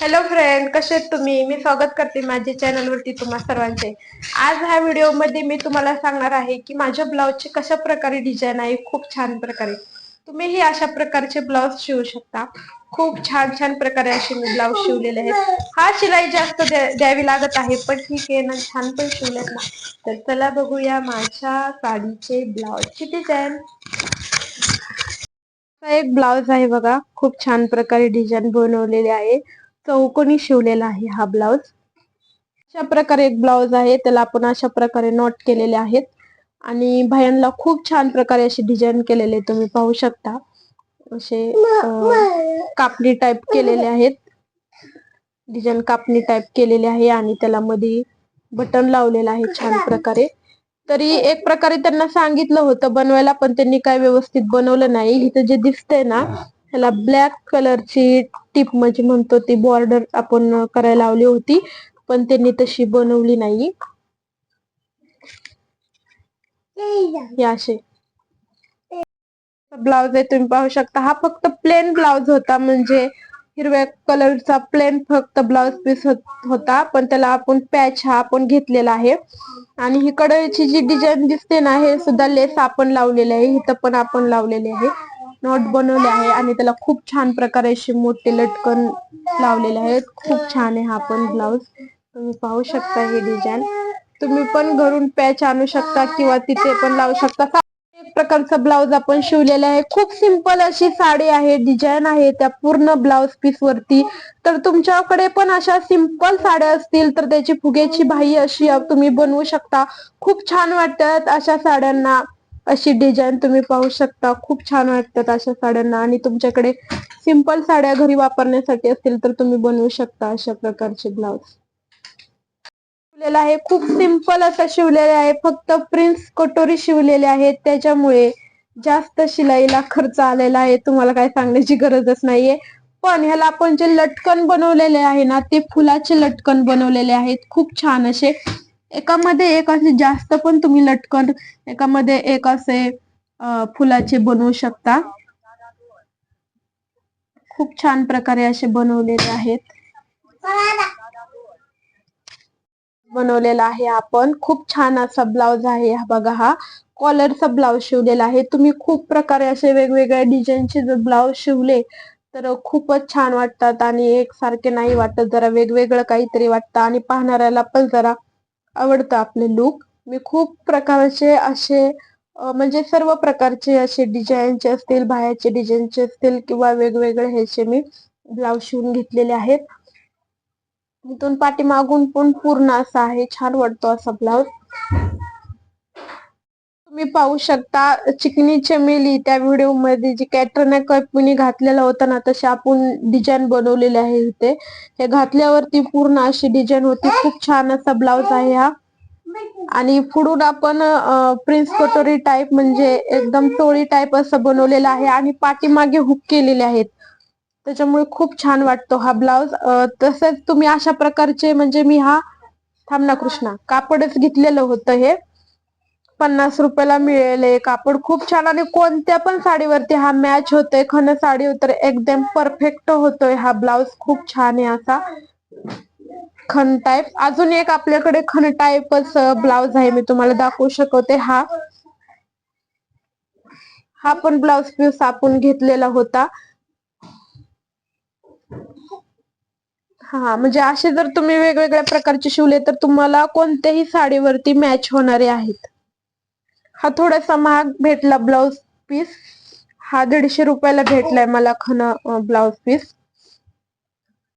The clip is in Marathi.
हॅलो फ्रेंड कसे आहेत तुम्ही? मी स्वागत करते माझ्या चॅनलवरती तुम्हा सर्वांचे. आज ह्या व्हिडिओमध्ये मी तुम्हाला सांगणार आहे की माझ्या ब्लाऊजची कशा प्रकारे डिझाईन आहे खूप छान प्रकारे. तुम्हीही अशा प्रकारचे ब्लाउज शिवू शकता. खूप छान छान प्रकारे असे मी ब्लाऊज शिवलेले आहेत. हा शिलाई जास्त द्या- द्यावी लागत आहे पण ठीक आहे ना छान पण शिवलेत ना. तर चला बघूया माझ्या साडीचे ब्लाऊजची डिझाईन एक ब्लाउज आहे बघा खूप छान प्रकारे डिझाईन बनवलेले आहे. चौकोनी शिवलेला आहे हा ब्लाउज अशा प्रकारे एक ब्लाउज आहे त्याला आपण अशा प्रकारे नॉट केलेले आहेत. आणि बाह्यांना खूप छान प्रकारे अशी डिझाईन केलेले तुम्ही पाहू शकता. असे कापणी टाईप केलेले आहेत. डिझाईन कापणी टाईप केलेले आहे आणि त्याला मध्ये बटन लावलेलं आहे छान प्रकारे. तरी एक प्रकारे त्यांना सांगितलं होतं बनवायला पण त्यांनी काय व्यवस्थित बनवलं नाही. इथं जे दिसतंय ना ह्याला ब्लॅक कलरची टिप म्हणजे म्हणतो ती बॉर्डर आपण करायला लावली होती पण त्यांनी तशी बनवली नाही. असे. ब्लाउज आहे तुम्ही पाहू शकता. हा फक्त प्लेन ब्लाउज होता म्हणजे हिरव्या कलरचा प्लेन फक्त ब्लाउज पीस होता पण त्याला आपण पॅच हा आपण घेतलेला आहे. आणि ही हिकडची जी डिझाईन दिसते ना हे सुद्धा लेस आपण लावलेले आहे. इथं पण आपण लावलेले आहे. नॉट बनवले आहे आणि त्याला खूप छान प्रकारे असे मोठे लटकन लावलेले आहेत खूप छान आहे हा पण ब्लाउज तुम्ही पाहू शकता हे डिझाईन तुम्ही पण घरून पॅच आणू शकता किंवा तिथे पण लावू शकता. एक प्रकारचा ब्लाउज आपण शिवलेला आहे. खूप सिंपल अशी साडी आहे डिझाईन आहे त्या पूर्ण ब्लाउज पीस वरती. तर तुमच्याकडे पण अशा सिंपल साड्या असतील तर त्याची फुग्याची भाई अशी तुम्ही बनवू शकता. खूप छान वाटतात अशा साड्यांना. अशी डिझाईन तुम्ही पाहू शकता. खूप छान वाटतात अशा साड्यांना. आणि तुमच्याकडे सिंपल साड्या घरी वापरण्यासाठी असतील तर तुम्ही बनवू शकता अशा प्रकारचे ब्लाउज शिवलेला आहे. खूप सिंपल असं शिवलेले आहे. फक्त प्रिन्स कटोरी शिवलेले आहेत त्याच्यामुळे जास्त शिलाईला खर्च आलेला आहे. तुम्हाला काय सांगण्याची गरजच नाहीये. पण ह्याला आपण जे लटकन बनवलेले आहे ना ते फुलाचे लटकन बनवलेले आहेत. खूप छान असे. एकामध्ये एक असे जास्त पण तुम्ही लटकन एकामध्ये एक असे फुलाचे बनवू शकता. खूप छान प्रकारे असे बनवलेले आहेत. बनवलेला आहे आपण. खूप छान असा ब्लाउज आहे हा बघा हा. कॉलरचा ब्लाउज शिवलेला आहे. तुम्ही खूप प्रकारे असे वेगवेगळ्या डिझाईनचे जर ब्लाउज शिवले तर खूपच छान वाटतात आणि एकसारखे नाही वाटत. जरा वेगवेगळं काहीतरी वाटतं आणि पाहणाऱ्याला पण जरा आवडतं आपले लुक मी खूप प्रकारचे असे म्हणजे सर्व प्रकारचे असे डिझाईनचे असतील बाहेरचे डिझाईनचे असतील किंवा वेगवेगळे ह्याचे मी ब्लाउज शिवून घेतलेले आहेत. इथून पाठीमागून पण पूर्ण असा आहे छान वाटतो असा ब्लाउज तुम्ही पाहू शकता चिकनी चमेली त्या व्हिडिओमध्ये जी कॅटरना कपनी घातलेला होता ना तसे आपण डिझाईन बनवलेले आहे इथे. हे घातल्यावरती पूर्ण अशी डिझाईन होती. खूप छान असा ब्लाउज आहे हा. आणि पुढून आपण प्रिन्स कटोरी टाईप म्हणजे एकदम टोळी टाईप असं बनवलेलं आहे आणि पाठीमागे हुक केलेले आहेत. त्याच्यामुळे खूप छान वाटतो हा ब्लाउज तसेच तुम्ही अशा प्रकारचे म्हणजे मी हा थांबना कृष्णा कापडच घेतलेलं होतं हे. पन्नास रुपयाला मिळेल कापड. खूप छान. आणि कोणत्या पण साडीवरती हा मॅच होतोय. खन साडी तर एकदम परफेक्ट होतोय. हा ब्लाउज खूप छान आहे असा. खन टाईप अजून एक आपल्याकडे खन टाईपच ब्लाउज आहे. मी तुम्हाला दाखवू शकते. हा. हा पण ब्लाउज पीस आपण घेतलेला होता. हा म्हणजे असे जर तुम्ही वेगवेगळ्या प्रकारचे शिवले तर तुम्हाला कोणत्याही साडीवरती मॅच होणारे आहेत. हा थोडासा महाग भेटला ब्लाउज पीस. हा दीडशे रुपयाला भेटलाय मला खन ब्लाउज पीस.